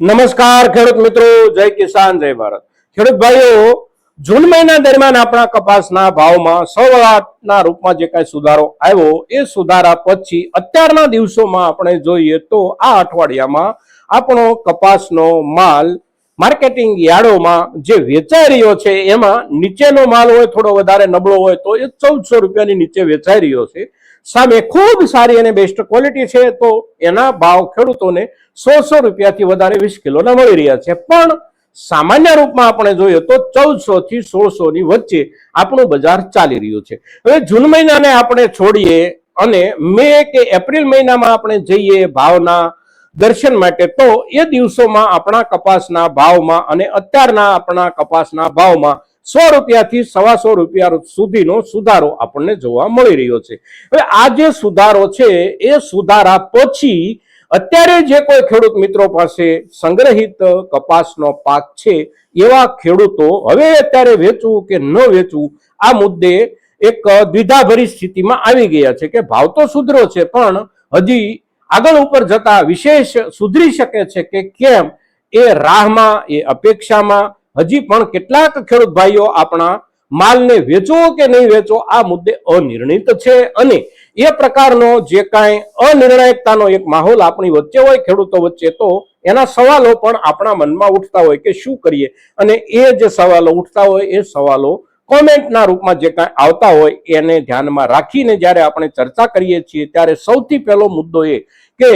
નમસ્કાર ખેડૂત મિત્રો, જય કિસાન, જય ભારત. ખેડૂત ભાઈઓ, જૂન મહિના દરમિયાન આપણા કપાસના ભાવમાં શરૂઆતના રૂપમાં જે કાંઈ સુધારો આવ્યો, એ સુધારા પછી અત્યારના દિવસોમાં આપણે જોઈએ તો આ અઠવાડિયામાં આપણો કપાસનો માલ માર્કેટિંગ યાર્ડોમાં જે વેચાઈ રહ્યો છે, એમાં નીચેનો માલ હોય, થોડો વધારે નબળો હોય, તો એ ચૌદસો રૂપિયાની નીચે વેચાઈ રહ્યો છે. સામે ખૂબ સારી અને બેસ્ટ ક્વોલિટી છે, તો એના ભાવ ખેડૂતોને સો સો રૂપિયાથી વધારે વીસ કિલોના મળી રહ્યા છે. પણ સામાન્ય રૂપમાં આપણે જોઈએ તો ચૌદસો થી સોળસો ની વચ્ચે આપણું બજાર ચાલી રહ્યું છે. હવે જૂન મહિનાને આપણે છોડીએ અને મે કે એપ્રિલ મહિનામાં આપણે જઈએ ભાવના દર્શન માટે, તો એ દિવસોમાં આપણા કપાસના ભાવમાં અને અત્યારના આપણા કપાસના ભાવમાં સો રૂપિયાથી સવાસો રૂપિયા સુધીનો સુધારો આપણને જોવા મળી રહ્યો છે. હવે આ જે સુધારો છે, એ સુધારા પછી અત્યારે જે કોઈ ખેડૂત મિત્રો પાસે સંગ્રહિત કપાસનો પાક છે, એવા ખેડૂતો હવે અત્યારે વેચવું કે ન વેચવું, આ મુદ્દે એક દ્વિધાભરી સ્થિતિમાં આવી ગયા છે કે ભાવ તો સુધરો છે, પણ હજી આગળ ઉપર જતા વિશેષ સુધરી શકે છે કે કેમ, એ રાહમાં, એ અપેક્ષામાં હજી પણ કેટલાક ખેડૂત ભાઈઓ આપણા માલને વેચો કે નહીં વેચો, આ મુદ્દે અનિર્ણિત છે. અને એ પ્રકારનો જે કાંઈ અનિર્ણાયકતાનો એક માહોલ આપણી વચ્ચે હોય, ખેડૂતો વચ્ચે, તો એના સવાલો પણ આપણા મનમાં ઉઠતા હોય કે શું કરીએ? અને એ જે સવાલો ઉઠતા હોય, એ સવાલો કોમેન્ટના રૂપમાં જે કાંઈ આવતા હોય, એને ધ્યાનમાં રાખીને જ્યારે આપણે ચર્ચા કરીએ છીએ, ત્યારે સૌથી પહેલો મુદ્દો એ કે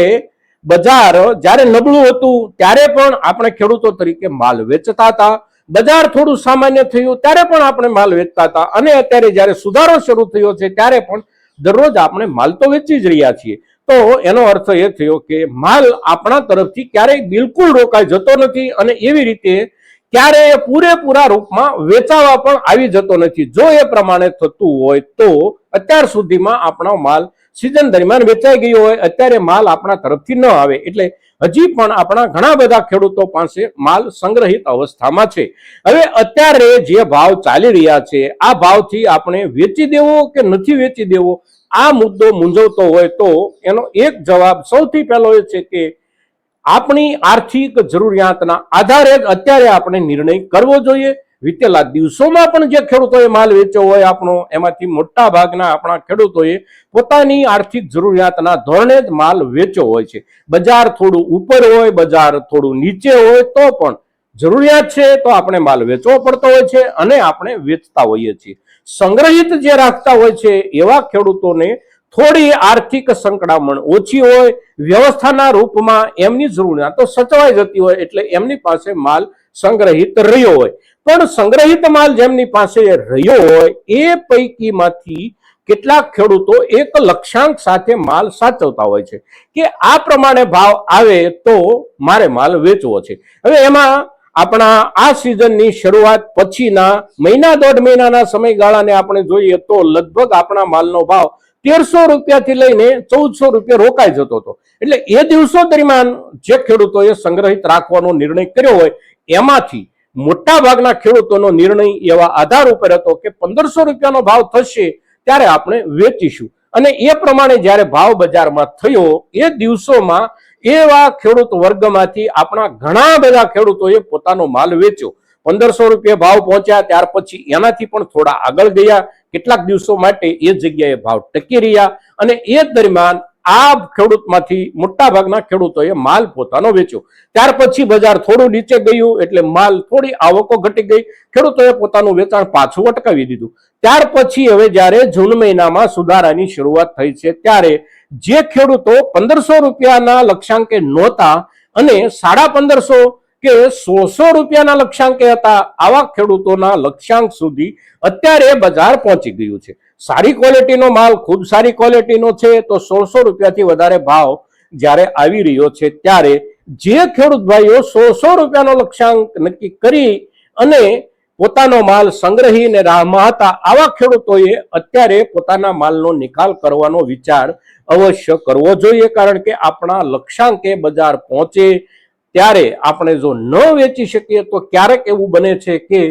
બજાર, જ્યારે નબળું હતું, ત્યારે પણ આપણે ખેડૂતો તરીકે માલ વેચતા હતા. બજાર થોડું સામાન્ય થયું, ત્યારે પણ આપણે માલ વેચતા હતા. અને અત્યારે જ્યારે સુધારો શરૂ થયો છે, ત્યારે પણ દરરોજ આપણે માલ તો વેચી જ રહ્યા છીએ. તો એનો અર્થ એ થયો કે માલ આપણા તરફથી ક્યારેય બિલકુલ રોકાઈ જતો નથી અને એવી રીતે ક્યારેય પૂરેપૂરા રૂપમાં વેચાવા પણ આવી જતો નથી. જો એ પ્રમાણે થતું હોય તો અત્યાર સુધીમાં આપણો માલ સિઝન દરમિયાન વેચાઈ ગયો હોય, અત્યારે માલ આપણા તરફથી ન આવે. એટલે હજી પણ આપણા ઘણા બધા ખેડૂતો પાસે માલ સંગ્રહિત અવસ્થામાં છે. હવે અત્યારે જે ભાવ ચાલી રહ્યા છે, આ ભાવથી આપણે વેચી દેવો કે નથી વેચી દેવો, આ મુદ્દો મૂંઝવતો હોય તો એનો એક જવાબ સૌથી પહેલો એ છે કે આપણી આર્થિક જરૂરિયાતના આધારે જ અત્યારે આપણે નિર્ણય કરવો જોઈએ. વિતેલા દિવસોમાં પણ જે ખેડૂતોએ માલ વેચ્યો હોય આપણો, એમાંથી મોટા ભાગના આપણા ખેડૂતોએ પોતાની આર્થિક જરૂરિયાતના ધોરણે જ માલ વેચ્યો હોય છે. બજાર થોડું ઉપર હોય, બજાર થોડું નીચે હોય, તો પણ જરૂરિયાત છે તો આપણે માલ વેચવો પડતો હોય છે અને આપણે વેચતા હોઈએ છીએ. સંગ્રહિત જે રાખતા હોય છે એવા ખેડૂતોને થોડી આર્થિક સંકળામણ ઓછી હોય, વ્યવસ્થાના રૂપમાં એમની જરૂરિયાતો સચવાઈ જતી હોય એટલે એમની પાસે માલ સંગ્રહિત રહ્યો હોય. પણ સંગ્રહિત માલ જેમની પાસે રહ્યો હોય, એ પૈકીમાંથી કેટલાક ખેડૂતો એક લક્ષ્યાંક સાથે માલ સાચવતા હોય છે. કે આ પ્રમાણે ભાવ આવે તો મારે માલ વેચવો છે. હવે એમાં આપણા આ સિઝનની શરૂઆત પછીના મહિના દોઢ મહિનાના સમયગાળાને આપણે જોઈએ તો લગભગ આપણા માલનો ભાવ તેરસો રૂપિયાથી લઈને ચૌદસો રૂપિયા રોકાઈ જતો હતો. એટલે એ દિવસો દરમિયાન જે ખેડૂતોએ સંગ્રહિત રાખવાનો નિર્ણય કર્યો હોય એમાંથી મોટા ભાગના ખેડૂતોનો નિર્ણય એવા આધાર ઉપર હતો કે પંદરસો રૂપિયાનો ભાવ થશે ત્યારે આપણે વેચીશું. અને એ પ્રમાણે જ્યારે ભાવ બજારમાં થયો, એ દિવસોમાં એવા ખેડૂત વર્ગમાંથી આપણા ઘણા બધા ખેડૂતોએ પોતાનો માલ વેચ્યો. પંદરસો રૂપિયા ભાવ પહોંચ્યા, ત્યાર પછી એનાથી પણ થોડા આગળ ગયા. કેટલાક દિવસો માટે એ જગ્યાએ ભાવ ટકી રહ્યા. અને એ દરમિયાન આ ખેડૂતમાંથી મોટા ભાગના ખેડૂતોએ માલ પોતાનો વેચ્યો. ત્યાર પછી બજાર થોડું નીચે ગયું એટલે માલ થોડી આવકો ઘટી ગઈ. ખેડૂતોએ પોતાનું વેચાણ પાછું અટકાવી દીધું. ત્યાર પછી હવે જ્યારે જૂન મહિનામાં સુધારાની શરૂઆત થઈ છે, ત્યારે જે ખેડૂતો પંદરસો રૂપિયાના લક્ષ્યાંકે નહોતા અને સાડા પંદરસો કે સોળસો રૂપિયાના લક્ષ્યાંકે હતા, આવા ખેડૂતોના લક્ષ્યાંક સુધી અત્યારે બજાર પહોંચી ગયું છે. સારી ક્વોલિટીનો માલ, ખૂબ સારી ક્વોલિટીનો છે, તો સોળસો રૂપિયાથી વધારે ભાવ જ્યારે આવી રહ્યો છે ત્યારે જે ખેડૂત ભાઈઓ સોળસો રૂપિયાનો લક્ષ્યાંક નક્કી કરી અને પોતાનો માલ સંગ્રહીને રાહમાં હતા, આવા ખેડૂતોએ અત્યારે પોતાના માલનો નિકાલ કરવાનો વિચાર અવશ્ય કરવો જોઈએ, કારણ કે આપણા લક્ષ્યાંકે બજાર પહોંચે ત્યારે આપણે જો ન વેચી શકીએ તો ક્યારેક એવું બને છે કે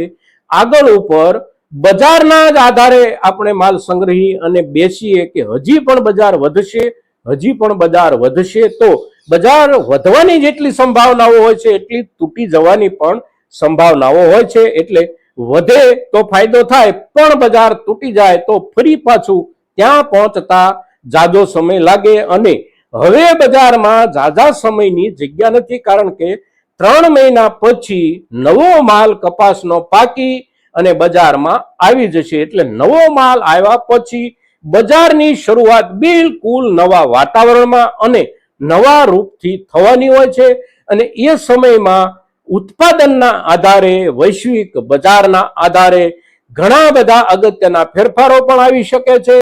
આગળ ઉપર બજારના જ આધારે આપણે માલ સંગ્રહી અને બેસીએ કે હજી પણ બજાર વધશે, હજી પણ બજાર વધશે તો બજાર વધવાની જેટલી સંભાવનાઓ હોય છે એટલી તૂટી જવાની પણ સંભાવનાઓ હોય છે. એટલે વધે તો ફાયદો થાય, પણ બજાર તૂટી જાય તો ફરી પાછું ત્યાં પહોંચતા જાજો સમય લાગે અને હવે બજારમાં જાજા સમયની જગ્યા નથી કારણ કે ત્રણ મહિના પછી નવો માલ કપાસનો પાકી અને બજારમાં આવી જશે એટલે નવો માલ આવ્યા પછી બજારની શરૂઆત બિલકુલ નવા વાતાવરણમાં અને નવા રૂપથી થવાની હોય છે. અને એ સમયમાં ઉત્પાદનના આધારે, વૈશ્વિક બજારના આધારે ઘણા બધા અગત્યના ફેરફારો પણ આવી શકે છે.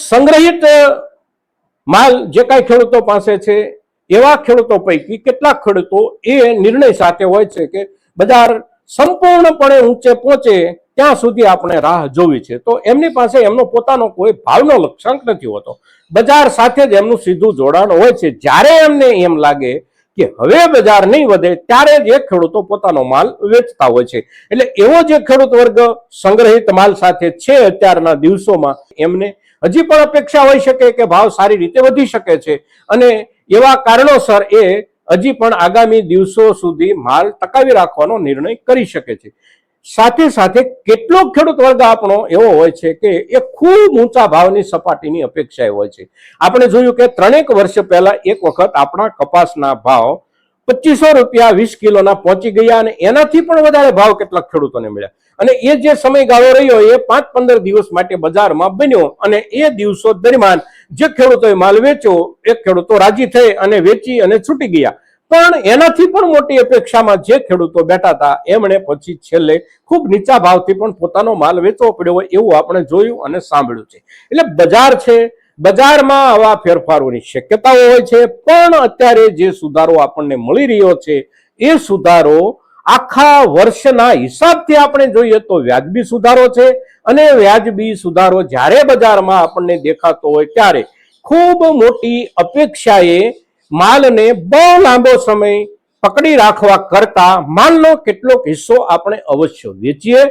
સંગ્રહિત માલ જે કાંઈ ખેડૂતો પાસે છે, એવા ખેડૂતો પૈકી કેટલાક ખેડૂતો એ નિર્ણય સાથે હોય છે કે બજાર સંપૂર્ણપણે ઊંચે પહોંચે ત્યાં સુધી આપણે રાહ જોવી છે. તો એમની પાસે એમનો પોતાનો કોઈ ભાવનો લક્ષાંક નથી હોતો. બજાર સાથે જ એમનું સીધું જોડાણ હોય છે. જ્યારે એમને એમ લાગે કે હવે બજાર નહીં વધે, ત્યારે જ એ ખેડૂતો પોતાનો માલ વેચતા હોય છે. એટલે એવો જે ખેડૂત વર્ગ સંગ્રહિત માલ સાથે છે અત્યારના દિવસોમાં, એમને હજી પણ અપેક્ષા હોઈ શકે કે ભાવ સારી રીતે વધી શકે છે. અને એવા કારણોસર એ હજી પણ આગામી દિવસો સુધી માલ ટકાવી રાખવાનો નિર્ણય કરી શકે છે. સાથે સાથે કેટલોક ખેડૂત વર્ગ આપણો એવો હોય છે કે એ ખૂબ ઊંચા ભાવની સપાટીની અપેક્ષા હોય છે. આપણે જોયું કે ત્રણેક વર્ષ પહેલા એક વખત આપણા કપાસના ભાવ પચીસો રૂપિયા વીસ કિલોના પહોંચી ગયા અને એનાથી પણ વધારે ભાવ કેટલાક ખેડૂતોને મળ્યા. અને એ જે સમયગાળો રહ્યો એ પાંચ પંદર દિવસ માટે બજારમાં બન્યો અને એ દિવસો દરમિયાન જે ખેડૂતોએ માલ વેચ્યો, એ ખેડૂતો રાજી થઈ અને વેચી અને છૂટી ગયા. પણ એનાથી પણ મોટી અપેક્ષામાં જે ખેડૂતો બેઠા હતા, એમણે પછી છેલ્લે ખૂબ નીચા ભાવથી પણ પોતાનો માલ વેચવો પડ્યો હોય એવું આપણે જોયું અને સાંભળ્યું છે. એટલે બજાર છે, બજારમાં આવા ફેરફારોની શક્યતાઓ હોય છે, પણ અત્યારે જે સુધારો આપણને મળી રહ્યો છે, એ સુધારો આખા વર્ષના હિસાબથી આપણે જોઈએ તો વ્યાજબી સુધારો છે અને વ્યાજબી સુધારો જ્યારે બજારમાં આપણને દેખાતો હોય ત્યારે ખૂબ મોટી અપેક્ષાએ માલને બહુ લાંબો સમય પકડી રાખવા કરતા માલનો કેટલોક હિસ્સો આપણે અવશ્ય વેચીએ.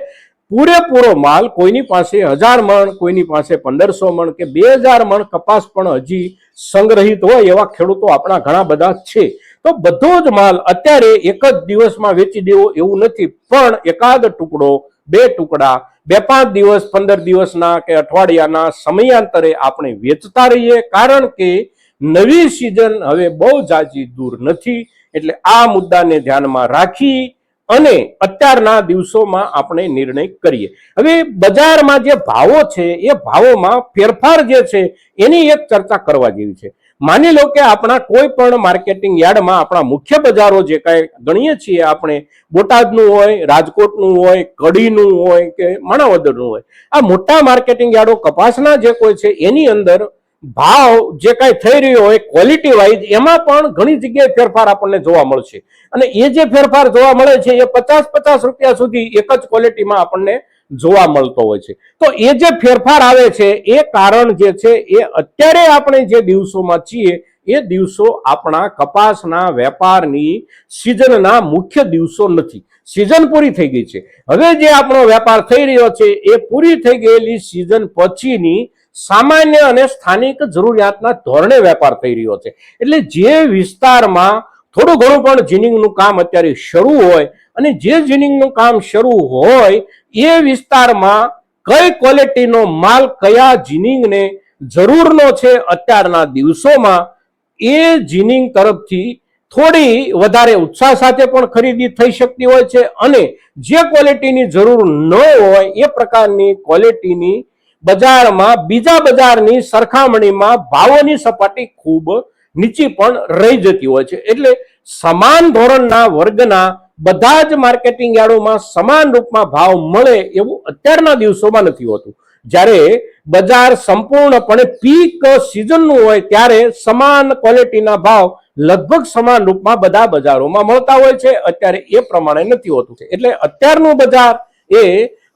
પૂરેપૂરો માલ કોઈની પાસે હજાર મણ, કોઈની પાસે પંદરસો મણ કે બે હજાર મણ કપાસ પણ હજી સંગ્રહિત હોય એવા ખેડૂતો આપણા ઘણા બધા છે. તો બધો જ માલ અત્યારે એક જ દિવસમાં વેચી દેવો એવું નથી, પણ એકાદ ટુકડો, બે ટુકડા, બે પાંચ દિવસ, પંદર દિવસના કે અઠવાડિયાના સમયાંતરે આપણે વેચતા રહીએ. કારણ કે નવી સિઝન હવે બહુ જાજી દૂર નથી. એટલે આ મુદ્દાને ધ્યાનમાં રાખી અને અત્યારના દિવસોમાં આપણે નિર્ણય કરીએ. હવે બજારમાં જે ભાવો છે, એ ભાવોમાં ફેરફાર જે છે, એની એક ચર્ચા કરવા જેવી છે. માની લો કે આપણા કોઈ પણ માર્કેટિંગ યાર્ડમાં આપણા મુખ્ય બજારો જે કાંઈ ગણીએ છીએ આપણે, બોટાદનું હોય, રાજકોટનું હોય, કડીનું હોય કે માણાવદરનું હોય, આ મોટા માર્કેટિંગ યાર્ડો કપાસના જે કોઈ છે, એની અંદર ભાવ જે કાંઈ થઈ રહ્યો હોય ક્વોલિટી વાઇઝ એમાં પણ ઘણી જગ્યાએ ફેરફાર આપણને જોવા મળશે. અને એ જે ફેરફાર જોવા મળે છે, એ પચાસ પચાસ રૂપિયા સુધી એક જ ક્વોલિટીમાં આપણને જોવા મળતો હોય છે. તો એ જે ફેરફાર આવે છે, એ કારણ જે છે, એ અત્યારે આપણે જે દિવસોમાં છીએ, એ દિવસો આપણા કપાસના વેપારની સિઝનના મુખ્ય દિવસો નથી. સિઝન પૂરી થઈ ગઈ છે. હવે જે આપણો વેપાર થઈ રહ્યો છે, એ પૂરી થઈ ગયેલી સિઝન પછીની સામાન્ય અને સ્થાનિક જરૂરિયાતના ધોરણે વેપાર થઈ રહ્યો છે. એટલે જે વિસ્તારમાં થોડું ઘણું પણ જીનિંગનું કામ અત્યારે શરૂ હોય અને જે જીનિંગનું કામ શરૂ હોય, એ વિસ્તારમાં કઈ ક્વોલિટીનો માલ, કયા જીનિંગને જરૂરનો છે અત્યારના દિવસોમાં, એ જીનિંગ તરફથી થોડી વધારે ઉત્સાહ સાથે પણ ખરીદી થઈ શકતી હોય છે અને જે ક્વોલિટીની જરૂર ન હોય, એ પ્રકારની ક્વોલિટીની બજારમાં બીજા બજારની સરખામણીમાં ભાવોની સપાટી ખૂબ નીચી પણ રહી જતી હોય છે. એટલે સમાન ધોરણના વર્ગના બધા જ માર્કેટિંગ યાર્ડોમાં સમાન રૂપમાં ભાવ મળે એવું અત્યારના દિવસોમાં નથી હોતું. જ્યારે બજાર સંપૂર્ણપણે પીક સિઝનનું હોય ત્યારે સમાન ક્વોલિટીના ભાવ લગભગ સમાન રૂપમાં બધા બજારોમાં મળતા હોય છે. અત્યારે એ પ્રમાણે નથી હોતું. એટલે અત્યારનું બજાર એ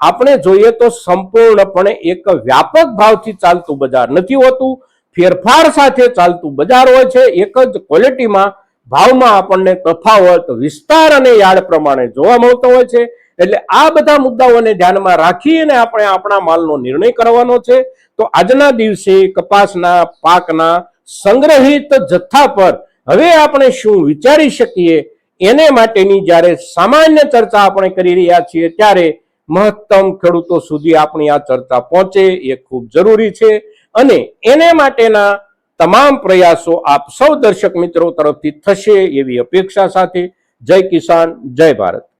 આપણે જોઈએ તો સંપૂર્ણપણે એક વ્યાપક ભાવથી ચાલતું બજાર નથી હોતું. ફેરફાર સાથે ચાલતું બજાર હોય છે. એક જ ક્વોલિટીમાં ભાવમાં આપણને તફાવત, વિસ્તાર અને યાર્ડ પ્રમાણે જોવા મળતો હોય છે. એટલે આ બધા મુદ્દાઓને ધ્યાનમાં રાખીને આપણે આપણા માલનો નિર્ણય કરવાનો છે. તો આજના દિવસે કપાસના, પાકના સંગ્રહિત જથ્થા પર હવે આપણે શું વિચારી શકીએ? એને માટેની જ્યારે સામાન્ય ચર્ચા આપણે કરી રહ્યા છીએ, ત્યારે મહત્તમ ખેડૂતો સુધી આપણી આ ચર્ચા પહોંચે એ ખૂબ જરૂરી છે અને એને માટેના તમામ પ્રયાસો આપ સૌ દર્શક મિત્રો તરફથી થશે એવી અપેક્ષા સાથે જય કિસાન, જય ભારત.